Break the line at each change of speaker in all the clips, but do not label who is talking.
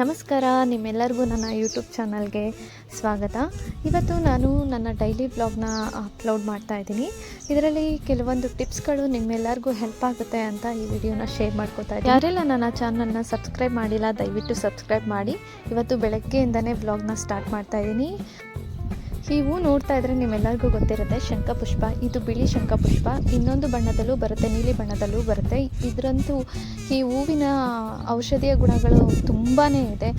ನಮಸ್ಕಾರ, ನಿಮ್ಮೆಲ್ಲರಿಗೂ ನನ್ನ ಯೂಟ್ಯೂಬ್ ಚಾನಲ್ಗೆ ಸ್ವಾಗತ. ಇವತ್ತು ನಾನು ನನ್ನ ಡೈಲಿ ಬ್ಲಾಗ್ನ ಅಪ್ಲೋಡ್ ಮಾಡ್ತಾ ಇದ್ದೀನಿ. ಇದರಲ್ಲಿ ಕೆಲವೊಂದು ಟಿಪ್ಸ್ಗಳು ನಿಮ್ಮೆಲ್ಲರಿಗೂ ಹೆಲ್ಪ್ ಆಗುತ್ತೆ ಅಂತ ಈ ವಿಡಿಯೋನ ಶೇರ್ ಮಾಡ್ಕೋತಾ ಇದ್ದೀನಿ. ಯಾರೆಲ್ಲ ನನ್ನ ಚಾನಲ್ನ ಸಬ್ಸ್ಕ್ರೈಬ್ ಮಾಡಿಲ್ಲ, ದಯವಿಟ್ಟು ಸಬ್ಸ್ಕ್ರೈಬ್ ಮಾಡಿ. ಇವತ್ತು ಬೆಳಗ್ಗೆಯಿಂದನೇ ಬ್ಲಾಗ್ನ ಸ್ಟಾರ್ಟ್ ಮಾಡ್ತಾ ಇದ್ದೀನಿ. ಈ ಹೂ ನೋಡ್ತಾ ಇದ್ರೆ ನಿಮ್ಮೆಲ್ಲರಿಗೂ ಗೊತ್ತಿರುತ್ತೆ ಶಂಖಪುಷ್ಪ ಇದು ಬಿಳಿ ಶಂಖಪುಷ್ಪ ಇನ್ನೊಂದು ಬಣ್ಣದಲ್ಲೂ ಬರುತ್ತೆ, ನೀಲಿ ಬಣ್ಣದಲ್ಲೂ ಬರುತ್ತೆ. ಇದರಂತೂ ಈ ಹೂವಿನ ಔಷಧೀಯ ಗುಣಗಳು ತುಂಬಾ ಇದೆ.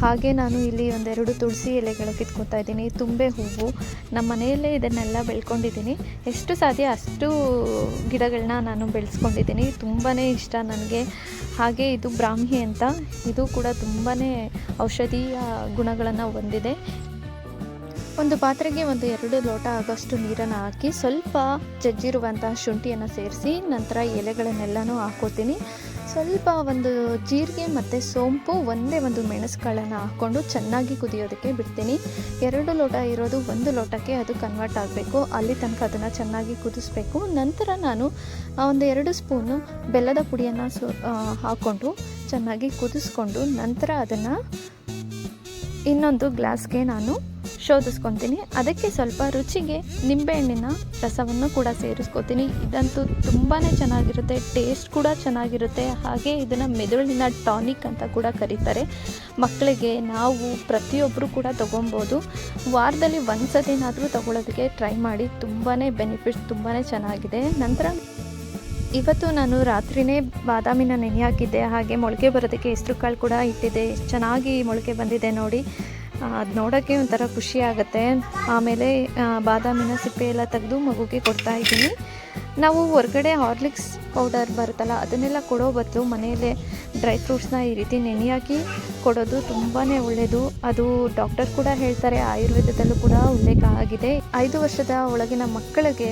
ಹಾಗೆ ನಾನು ಇಲ್ಲಿ ಒಂದೆರಡು ತುಳಸಿ ಎಲೆಗಳು ಕಿತ್ಕೊತಾ ಇದ್ದೀನಿ. ತುಂಬೆ ಹೂವು. ನಮ್ಮ ಮನೆಯಲ್ಲೇ ಇದನ್ನೆಲ್ಲ ಬೆಳ್ಕೊಂಡಿದ್ದೀನಿ. ಎಷ್ಟು ಸಾಧ್ಯ ಅಷ್ಟು ಗಿಡಗಳನ್ನ ನಾನು ಬೆಳೆಸ್ಕೊಂಡಿದ್ದೀನಿ. ತುಂಬಾ ಇಷ್ಟ ನನಗೆ. ಹಾಗೆ ಇದು ಬ್ರಾಹ್ಮಿ ಅಂತ. ಇದು ಕೂಡ ತುಂಬಾ ಔಷಧೀಯ ಗುಣಗಳನ್ನು ಹೊಂದಿದೆ. ಒಂದು ಪಾತ್ರೆಗೆ ಒಂದು ಎರಡು ಲೋಟ ಆಗೋಷ್ಟು ನೀರನ್ನು ಹಾಕಿ ಸ್ವಲ್ಪ ಜಜ್ಜಿರುವಂತಹ ಶುಂಠಿಯನ್ನು ಸೇರಿಸಿ ನಂತರ ಎಲೆಗಳನ್ನೆಲ್ಲನೂ ಹಾಕೋತೀನಿ. ಸ್ವಲ್ಪ ಒಂದು ಜೀರಿಗೆ ಮತ್ತು ಸೋಂಪು ಒಂದೇ ಒಂದು ಮೆಣಸುಗಳನ್ನು ಹಾಕ್ಕೊಂಡು ಚೆನ್ನಾಗಿ ಕುದಿಯೋದಕ್ಕೆ ಬಿಡ್ತೀನಿ. ಎರಡು ಲೋಟ ಇರೋದು ಒಂದು ಲೋಟಕ್ಕೆ ಅದು ಕನ್ವರ್ಟ್ ಆಗಬೇಕು. ಅಲ್ಲಿ ತನಕ ಅದನ್ನು ಚೆನ್ನಾಗಿ ಕುದಿಸ್ಬೇಕು. ನಂತರ ನಾನು ಒಂದು ಎರಡು ಸ್ಪೂನು ಬೆಲ್ಲದ ಪುಡಿಯನ್ನು ಸು ಹಾಕ್ಕೊಂಡು ಚೆನ್ನಾಗಿ ಕುದಿಸ್ಕೊಂಡು ನಂತರ ಅದನ್ನು ಇನ್ನೊಂದು ಗ್ಲಾಸ್ಗೆ ನಾನು ಶೋಧಿಸ್ಕೊತೀನಿ ಅದಕ್ಕೆ ಸ್ವಲ್ಪ ರುಚಿಗೆ ನಿಂಬೆಹಣ್ಣಿನ ರಸವನ್ನು ಕೂಡ ಸೇರಿಸ್ಕೊತೀನಿ. ಇದಂತೂ ತುಂಬಾ ಚೆನ್ನಾಗಿರುತ್ತೆ. ಟೇಸ್ಟ್ ಕೂಡ ಚೆನ್ನಾಗಿರುತ್ತೆ. ಹಾಗೆ ಇದನ್ನು ಮೆದುಳಿನ ಟಾನಿಕ್ ಅಂತ ಕೂಡ ಕರೀತಾರೆ. ಮಕ್ಕಳಿಗೆ ನಾವು ಪ್ರತಿಯೊಬ್ಬರು ಕೂಡ ತೊಗೊಬೋದು. ವಾರದಲ್ಲಿ ಒಂದು ಸತಿನಾದರೂ ತೊಗೊಳೋದಕ್ಕೆ ಟ್ರೈ ಮಾಡಿ. ತುಂಬಾ ಬೆನಿಫಿಟ್ಸ್ ತುಂಬಾ ಚೆನ್ನಾಗಿದೆ. ನಂತರ ಇವತ್ತು ನಾನು ರಾತ್ರಿನೇ ಬಾದಾಮಿನ ನೆನೆ ಹಾಕಿದ್ದೆ. ಹಾಗೆ ಮೊಳಕೆ ಬರೋದಕ್ಕೆ ಹೆಸರು ಕಾಳು ಕೂಡ ಇಟ್ಟಿದ್ದೆ. ಎಷ್ಟು ಚೆನ್ನಾಗಿ ಮೊಳಕೆ ಬಂದಿದೆ ನೋಡಿ. ಅದು ನೋಡೋಕ್ಕೆ ಒಂಥರ ಖುಷಿ ಆಗುತ್ತೆ. ಆಮೇಲೆ ಬಾದಾಮಿನ ಸಿಪ್ಪೆ ಎಲ್ಲ ತೆಗೆದು ಮಗುಗೆ ಕೊಡ್ತಾ ಇದ್ದೀನಿ. ನಾವು ಹೊರಗಡೆ ಹಾರ್ಲಿಕ್ಸ್ ಪೌಡರ್ ಬರುತ್ತಲ್ಲ, ಅದನ್ನೆಲ್ಲ ಕೊಡೋ ಬದಲು ಮನೆಯಲ್ಲೇ ಡ್ರೈ ಫ್ರೂಟ್ಸ್ನ ಈ ರೀತಿ ನೆನೆಯಾಕಿ ಕೊಡೋದು ತುಂಬಾ ಒಳ್ಳೆಯದು ಅದು ಡಾಕ್ಟರ್ ಕೂಡ ಹೇಳ್ತಾರೆ, ಆಯುರ್ವೇದದಲ್ಲೂ ಕೂಡ ಉಲ್ಲೇಖ ಆಗಿದೆ. ಐದು ವರ್ಷದ ಒಳಗಿನ ಮಕ್ಕಳಿಗೆ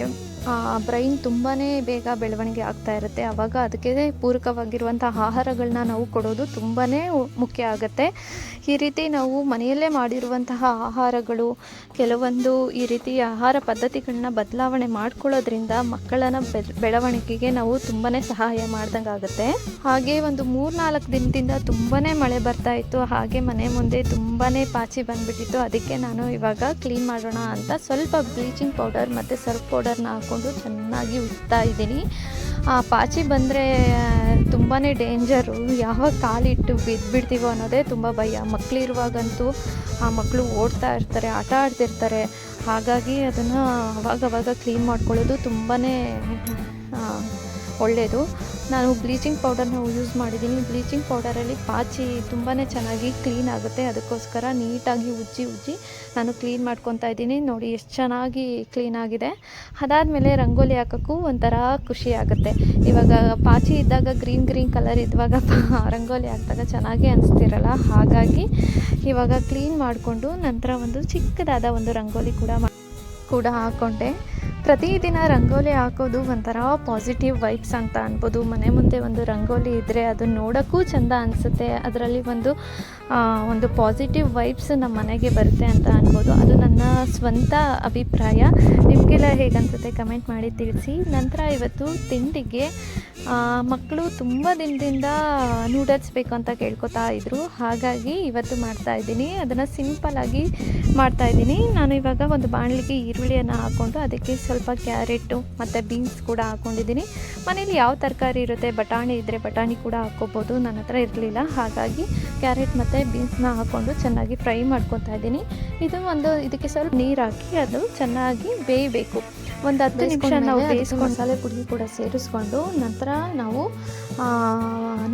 ಬ್ರೈನ್ ತುಂಬಾ ಬೇಗ ಬೆಳವಣಿಗೆ ಆಗ್ತಾ ಇರುತ್ತೆ. ಆವಾಗ ಅದಕ್ಕೆ ಪೂರಕವಾಗಿರುವಂಥ ಆಹಾರಗಳನ್ನ ನಾವು ಕೊಡೋದು ತುಂಬಾ ಮುಖ್ಯ ಆಗುತ್ತೆ. ಈ ರೀತಿ ನಾವು ಮನೆಯಲ್ಲೇ ಮಾಡಿರುವಂತಹ ಆಹಾರಗಳು, ಕೆಲವೊಂದು ಈ ರೀತಿ ಆಹಾರ ಪದ್ಧತಿಗಳನ್ನ ಬದಲಾವಣೆ ಮಾಡ್ಕೊಳ್ಳೋದ್ರಿಂದ ಮಕ್ಕಳನ್ನ ಬೆಳವಣಿಗೆಗೆ ನಾವು ತುಂಬಾ ಸಹಾಯ ಮಾಡ್ದಂಗೆ ಆಗುತ್ತೆ. ಹಾಗೆ ಒಂದು ಮೂರ್ನಾಲ್ಕು ದಿನದಿಂದ ತುಂಬಾ ಮಳೆ ಬರ್ತಾ ಇತ್ತು. ಹಾಗೆ ಮನೆ ಮುಂದೆ ತುಂಬಾ ಪಾಚಿ ಬಂದ್ಬಿಟ್ಟಿತ್ತು. ಅದಕ್ಕೆ ನಾನು ಇವಾಗ ಕ್ಲೀನ್ ಮಾಡೋಣ ಅಂತ ಸ್ವಲ್ಪ ಬ್ಲೀಚಿಂಗ್ ಪೌಡರ್ ಮತ್ತು ಸರ್ಫ್ ಪೌಡರ್ನ ಹಾಕ್ಕೊಂಡು ಚೆನ್ನಾಗಿ ಉಜ್ತಾ ಇದ್ದೀನಿ. ಆ, ಪಾಚಿ ಬಂದರೆ ತುಂಬಾ ಡೇಂಜರು. ಯಾವಾಗ ಕಾಲಿಟ್ಟು ಬಿದ್ದುಬಿಡ್ತೀವೋ ಅನ್ನೋದೇ ತುಂಬ ಭಯ. ಮಕ್ಕಳಿರುವಾಗಂತೂ ಆ ಮಕ್ಕಳು ಓಡ್ತಾ ಇರ್ತಾರೆ, ಆಟ ಆಡ್ತಿರ್ತಾರೆ. ಹಾಗಾಗಿ ಅದನ್ನು ಅವಾಗವಾಗ ಕ್ಲೀನ್ ಮಾಡ್ಕೊಳ್ಳೋದು ತುಂಬಾ ಒಳ್ಳೆಯದು ನಾನು ಬ್ಲೀಚಿಂಗ್ ಪೌಡರ್ನ ಯೂಸ್ ಮಾಡಿದ್ದೀನಿ. ಬ್ಲೀಚಿಂಗ್ ಪೌಡರಲ್ಲಿ ಪಾಚಿ ತುಂಬಾ ಚೆನ್ನಾಗಿ ಕ್ಲೀನ್ ಆಗುತ್ತೆ. ಅದಕ್ಕೋಸ್ಕರ ನೀಟಾಗಿ ಉಜ್ಜಿ ಉಜ್ಜಿ ನಾನು ಕ್ಲೀನ್ ಮಾಡ್ಕೊತಾ ಇದ್ದೀನಿ. ನೋಡಿ ಎಷ್ಟು ಚೆನ್ನಾಗಿ ಕ್ಲೀನ್ ಆಗಿದೆ. ಅದಾದಮೇಲೆ ರಂಗೋಲಿ ಹಾಕೋಕ್ಕೂ ಒಂಥರ ಖುಷಿ ಆಗುತ್ತೆ. ಇವಾಗ ಪಾಚಿ ಇದ್ದಾಗ ಗ್ರೀನ್ ಗ್ರೀನ್ ಕಲರ್ ಇದ್ದಾಗ ರಂಗೋಲಿ ಹಾಕಿದಾಗ ಚೆನ್ನಾಗಿ ಅನಿಸ್ತಿರಲ್ಲ. ಹಾಗಾಗಿ ಇವಾಗ ಕ್ಲೀನ್ ಮಾಡಿಕೊಂಡು ನಂತರ ಒಂದು ಚಿಕ್ಕದಾದ ಒಂದು ರಂಗೋಲಿ ಕೂಡ ಕೂಡ ಹಾಕ್ಕೊಂಡೆ ಪ್ರತಿದಿನ ರಂಗೋಲಿ ಹಾಕೋದು ಒಂಥರ ಪಾಸಿಟಿವ್ ವೈಬ್ಸ್ ಅಂತ ಅನ್ಬೋದು. ಮನೆ ಮುಂದೆ ಒಂದು ರಂಗೋಲಿ ಇದ್ದರೆ ಅದು ನೋಡೋಕ್ಕೂ ಚೆಂದ ಅನಿಸುತ್ತೆ. ಅದರಲ್ಲಿ ಒಂದು ಒಂದು ಪಾಸಿಟಿವ್ ವೈಬ್ಸ್ ನಮ್ಮ ಮನೆಗೆ ಬರುತ್ತೆ ಅಂತ ಅನ್ಬೋದು. ಅದು ನನ್ನ ಸ್ವಂತ ಅಭಿಪ್ರಾಯ. ನಿಮಗೆಲ್ಲ ಹೇಗನ್ಸುತ್ತೆ ಕಮೆಂಟ್ ಮಾಡಿ ತಿಳಿಸಿ. ನಂತರ ಇವತ್ತು ತಿಂಡಿಗೆ ಮಕ್ಕಳು ತುಂಬ ದಿನದಿಂದ ನೂಡಲ್ಸ್ ಬೇಕು ಅಂತ ಕೇಳ್ಕೊತಾ ಇದ್ರು. ಹಾಗಾಗಿ ಇವತ್ತು ಮಾಡ್ತಾ ಇದ್ದೀನಿ. ಅದನ್ನು ಆಗಿ ಮಾಡ್ತಾ ಇದ್ದೀನಿ. ನಾನು ಇವಾಗ ಒಂದು ಬಾಣಲಿಗೆ ಈರುಳ್ಳಿಯನ್ನು ಹಾಕ್ಕೊಂಡು ಅದಕ್ಕೆ ಸ್ವಲ್ಪ ಕ್ಯಾರೆಟು ಮತ್ತು ಬೀನ್ಸ್ ಕೂಡ ಹಾಕ್ಕೊಂಡಿದ್ದೀನಿ ಮನೇಲಿ ಯಾವ ತರಕಾರಿ ಇರುತ್ತೆ ಬಟಾಣಿ ಇದ್ದರೆ ಬಟಾಣಿ ಕೂಡ ಹಾಕ್ಕೋಬೋದು ನನ್ನ ಹತ್ರ ಇರಲಿಲ್ಲ. ಹಾಗಾಗಿ ಕ್ಯಾರೆಟ್ ಮತ್ತು ಬೀನ್ಸ್ನ ಹಾಕ್ಕೊಂಡು ಚೆನ್ನಾಗಿ ಫ್ರೈ ಮಾಡ್ಕೊತಾ ಇದ್ದೀನಿ. ಇದು ಒಂದು ಇದಕ್ಕೆ ಸ್ವಲ್ಪ ನೀರು ಹಾಕಿ ಅದು ಚೆನ್ನಾಗಿ ಬೇಯಬೇಕು. ಒಂದು ಹತ್ತು ನಿಮಿಷ ನಾವು ಬೇಯಿಸ್ಕೊಂಡು ಮಸಾಲೆ ಪುಡಿ ಕೂಡ ಸೇರಿಸ್ಕೊಂಡು ನಂತರ ನಾವು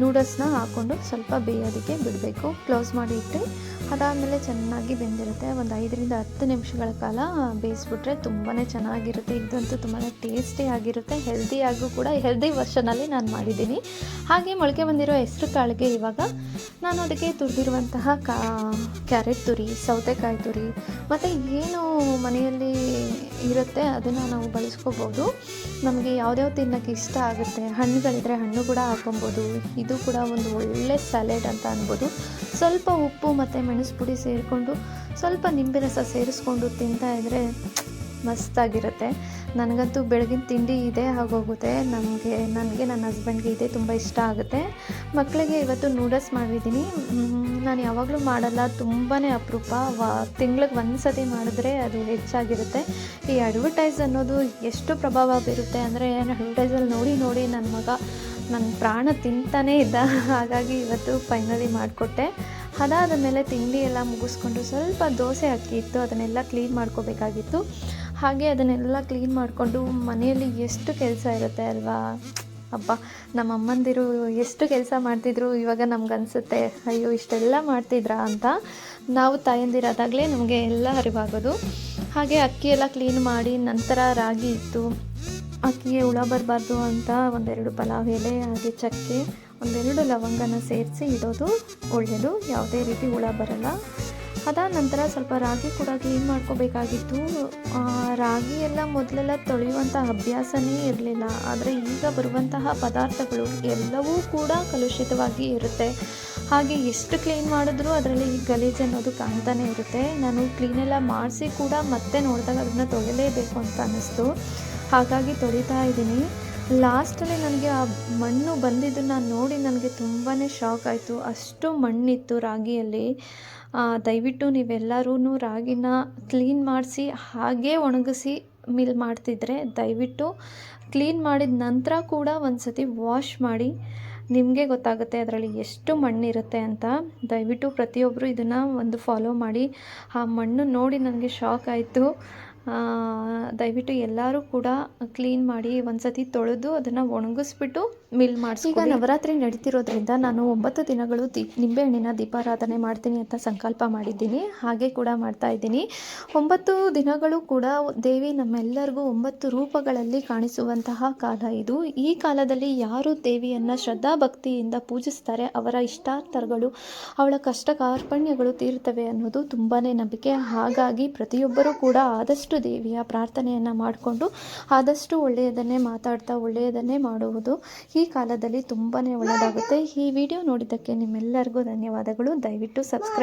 ನೂಡಲ್ಸ್ನ ಹಾಕ್ಕೊಂಡು ಸ್ವಲ್ಪ ಬೇಯೋದಕ್ಕೆ ಬಿಡಬೇಕು. ಕ್ಲೋಸ್ ಮಾಡಿ ಇಟ್ಟು ಅದಾದಮೇಲೆ ಚೆನ್ನಾಗಿ ಬೆಂದಿರುತ್ತೆ. ಒಂದು ಐದರಿಂದ ಹತ್ತು ನಿಮಿಷಗಳ ಕಾಲ ಬೇಯಿಸ್ಬಿಟ್ರೆ ತುಂಬಾ ಚೆನ್ನಾಗಿರುತ್ತೆ. ಇದಂತೂ ತುಂಬಾ ಟೇಸ್ಟಿ ಆಗಿರುತ್ತೆ. ಹೆಲ್ದಿಯಾಗೂ ಕೂಡ ಹೆಲ್ದಿ ವರ್ಷನಲ್ಲಿ ನಾನು ಮಾಡಿದ್ದೀನಿ. ಹಾಗೆ ಮೊಳಕೆ ಬಂದಿರೋ ಹೆಸರು ಕಾಳಿಗೆ ಇವಾಗ ನಾನು ಅದಕ್ಕೆ ತುರಿದಿರುವಂತಹ ಕಾ, ಕ್ಯಾರೆಟ್ ತುರಿ, ಸೌತೆಕಾಯಿ ತುರಿ, ಮತ್ತು ಏನು ಮನೆಯಲ್ಲಿ ಇರುತ್ತೆ ಅದನ್ನು ನಾವು ಬಳಸ್ಕೋಬೋದು. ನಮಗೆ ಯಾವ್ದ್ಯಾವ್ದು ತಿನ್ನೋಕ್ಕೆ ಇಷ್ಟ ಆಗುತ್ತೆ, ಹಣ್ಣುಗಳಿದ್ರೆ ಹಣ್ಣು ಕೂಡ ಹಾಕೊಬೋದು ಇದು ಕೂಡ ಒಂದು ಒಳ್ಳೆ ಸ್ಯಾಲೆಡ್ ಅಂತ ಅನ್ಬೋದು. ಸ್ವಲ್ಪ ಉಪ್ಪು ಮತ್ತು ಮೆಣಸು ಪುಡಿ ಸೇರಿಕೊಂಡು ಸ್ವಲ್ಪ ನಿಂಬೆ ರಸ ಸೇರಿಸ್ಕೊಂಡು ತಿಂತಾ ಇದ್ದರೆ ಮಸ್ತಾಗಿರುತ್ತೆ. ನನಗಂತೂ ಬೆಳಗಿನ ತಿಂಡಿ ಇದೆ ಆಗೋಗುತ್ತೆ. ನಮಗೆ, ನನಗೆ, ನನ್ನ ಹಸ್ಬೆಂಡ್ಗೆ ಇದೆ ತುಂಬ ಇಷ್ಟ ಆಗುತ್ತೆ. ಮಕ್ಕಳಿಗೆ ಇವತ್ತು ನೂಡಲ್ಸ್ ಮಾಡಿದ್ದೀನಿ. ನಾನು ಯಾವಾಗಲೂ ಮಾಡಲ್ಲ. ತುಂಬಾ ಅಪರೂಪ. ವಾ, ತಿಂಗ್ಳಿಗೆ ಒಂದು ಸತಿ ಮಾಡಿದ್ರೆ ಅದು ಹೆಚ್ಚಾಗಿರುತ್ತೆ. ಈ ಅಡ್ವರ್ಟೈಸ್ ಅನ್ನೋದು ಎಷ್ಟು ಪ್ರಭಾವ ಬೀರುತ್ತೆ ಅಂದರೆ ಅಡ್ವರ್ಟೈಸಲ್ಲಿ ನೋಡಿ ನೋಡಿ ನನ್ನ ಮಗ ನನ್ನ ಪ್ರಾಣ ತಿಂತಾನೇ ಇದ್ದ. ಹಾಗಾಗಿ ಇವತ್ತು ಫೈನಲಿ ಮಾಡಿಕೊಟ್ಟೆ. ಅದಾದ ಮೇಲೆ ತಿಂಡಿ ಎಲ್ಲ ಮುಗಿಸ್ಕೊಂಡು ಸ್ವಲ್ಪ ದೋಸೆ ಅಕ್ಕಿ ಇತ್ತು, ಅದನ್ನೆಲ್ಲ ಕ್ಲೀನ್ ಮಾಡ್ಕೋಬೇಕಾಗಿತ್ತು. ಹಾಗೆ ಅದನ್ನೆಲ್ಲ ಕ್ಲೀನ್ ಮಾಡಿಕೊಂಡು ಮನೆಯಲ್ಲಿ ಎಷ್ಟು ಕೆಲಸ ಇರುತ್ತೆ ಅಲ್ವಾ? ಅಪ್ಪ ನಮ್ಮ ಅಮ್ಮಂದಿರು ಎಷ್ಟು ಕೆಲಸ ಮಾಡ್ತಿದ್ರು, ಇವಾಗ ನಮ್ಗೆ ಅನಿಸುತ್ತೆ ಅಯ್ಯೋ, ಇಷ್ಟೆಲ್ಲ ಮಾಡ್ತಿದ್ರಾ ಅಂತ ನಾವು ತಾಯಂದಿರಾದಾಗಲೇ ನಮಗೆ ಎಲ್ಲ ಅರಿವಾಗೋದು. ಹಾಗೆ ಅಕ್ಕಿ ಎಲ್ಲ ಕ್ಲೀನ್ ಮಾಡಿ ನಂತರ ರಾಗಿ ಇತ್ತು. ಅಕ್ಕಿಗೆ ಹುಳ ಬರಬಾರ್ದು ಅಂತ ಒಂದೆರಡು ಪಲಾವ್ ಎಲೆ, ಹಾಗೆ ಚಕ್ಕೆ ಒಂದೆರಡು ಲವಂಗನ ಸೇರಿಸಿ ಇಡೋದು ಒಳ್ಳೆಯದು ಯಾವುದೇ ರೀತಿ ಹುಳ ಬರಲ್ಲ. ಅದಾದ ನಂತರ ಸ್ವಲ್ಪ ರಾಗಿ ಕೂಡ ಕ್ಲೀನ್ ಮಾಡ್ಕೋಬೇಕಾಗಿತ್ತು. ರಾಗಿ ಎಲ್ಲ ಮೊದಲೆಲ್ಲ ತೊಳೆಯುವಂಥ ಅಭ್ಯಾಸನೇ ಇರಲಿಲ್ಲ. ಆದರೆ ಈಗ ಬರುವಂತಹ ಪದಾರ್ಥಗಳು ಎಲ್ಲವೂ ಕೂಡ ಕಲುಷಿತವಾಗಿ ಇರುತ್ತೆ. ಹಾಗೆ ಎಷ್ಟು ಕ್ಲೀನ್ ಮಾಡಿದ್ರೂ ಅದರಲ್ಲಿ ಗಲೀಜು ಅನ್ನೋದು ಕಾಣ್ತಾನೆ ಇರುತ್ತೆ. ನಾನು ಕ್ಲೀನೆಲ್ಲ ಮಾಡಿಸಿ ಕೂಡ ಮತ್ತೆ ನೋಡಿದಾಗ ಅದನ್ನು ತೊಳೆಯಲೇಬೇಕು ಅಂತ ಅನ್ನಿಸ್ತು. ಹಾಗಾಗಿ ತೊಳಿತಾ ಇದ್ದೀನಿ. ಲಾಸ್ಟಲ್ಲಿ ನನಗೆ ಆ ಮಣ್ಣು ಬಂದಿದ್ದನ್ನು ನೋಡಿ ನನಗೆ ತುಂಬಾ ಶಾಕ್ ಆಯಿತು. ಅಷ್ಟು ಮಣ್ಣಿತ್ತು ರಾಗಿಯಲ್ಲಿ. ದಯವಿಟ್ಟು ನೀವೆಲ್ಲರೂ ರಾಗಿನ ಕ್ಲೀನ್ ಮಾಡಿಸಿ, ಹಾಗೇ ಒಣಗಿಸಿ ಮಿಲ್ ಮಾಡ್ತಿದ್ರೆ ದಯವಿಟ್ಟು ಕ್ಲೀನ್ ಮಾಡಿದ ನಂತರ ಕೂಡ ಒಂದು ಸತಿ ವಾಶ್ ಮಾಡಿ. ನಿಮಗೆ ಗೊತ್ತಾಗುತ್ತೆ ಅದರಲ್ಲಿ ಎಷ್ಟು ಮಣ್ಣಿರುತ್ತೆ ಅಂತ. ದಯವಿಟ್ಟು ಪ್ರತಿಯೊಬ್ಬರು ಇದನ್ನು ಒಂದು ಫಾಲೋ ಮಾಡಿ. ಆ ಮಣ್ಣು ನೋಡಿ ನನಗೆ ಶಾಕ್ ಆಯಿತು. ದಯವಿಟ್ಟು ಎಲ್ಲರೂ ಕೂಡ ಕ್ಲೀನ್ ಮಾಡಿ ಒಂದು ಸತಿ ತೊಳೆದು ಅದನ್ನು ಒಣಗಿಸ್ಬಿಟ್ಟು ಮಿಲ್ ಮಾಡಿಸಿ ಈಗ ನವರಾತ್ರಿ ನಡೀತಿರೋದ್ರಿಂದ ನಾನು ಒಂಬತ್ತು ದಿನಗಳು ದೀಪ ನಿಂಬೆಹಣ್ಣಿನ ದೀಪಾರಾಧನೆ ಮಾಡ್ತೀನಿ ಅಂತ ಸಂಕಲ್ಪ ಮಾಡಿದ್ದೀನಿ. ಹಾಗೆ ಕೂಡ ಮಾಡ್ತಾ ಇದ್ದೀನಿ. ಒಂಬತ್ತು ದಿನಗಳು ಕೂಡ ದೇವಿ ನಮ್ಮೆಲ್ಲರಿಗೂ ಒಂಬತ್ತು ರೂಪಗಳಲ್ಲಿ ಕಾಣಿಸುವಂತಹ ಕಾಲ ಇದು. ಈ ಕಾಲದಲ್ಲಿ ಯಾರು ದೇವಿಯನ್ನು ಶ್ರದ್ಧಾ ಭಕ್ತಿಯಿಂದ ಪೂಜಿಸ್ತಾರೆ, ಅವರ ಇಷ್ಟಾರ್ಥಗಳು, ಅವಳ ಕಷ್ಟ ಕಾರ್ಪಣ್ಯಗಳು ತೀರ್ತವೆ ಅನ್ನೋದು ತುಂಬಾ ನಂಬಿಕೆ. ಹಾಗಾಗಿ ಪ್ರತಿಯೊಬ್ಬರೂ ಕೂಡ ಆದಷ್ಟು ದೇವಿಯ ಪ್ರಾರ್ಥನೆಯನ್ನು ಮಾಡಿಕೊಂಡು ಆದಷ್ಟು ಒಳ್ಳೆಯದನ್ನೇ ಮಾತಾಡ್ತಾ ಒಳ್ಳೆಯದನ್ನೇ ಮಾಡುವುದು ಈ ಕಾಲದಲ್ಲಿ ತುಂಬಾ ಒಳ್ಳೆಯದಾಗುತ್ತೆ. ಈ ವಿಡಿಯೋ ನೋಡಿದ್ದಕ್ಕೆ ನಿಮ್ಮೆಲ್ಲರಿಗೂ ಧನ್ಯವಾದಗಳು. ದಯವಿಟ್ಟು ಸಬ್ಸ್ಕ್ರೈಬ್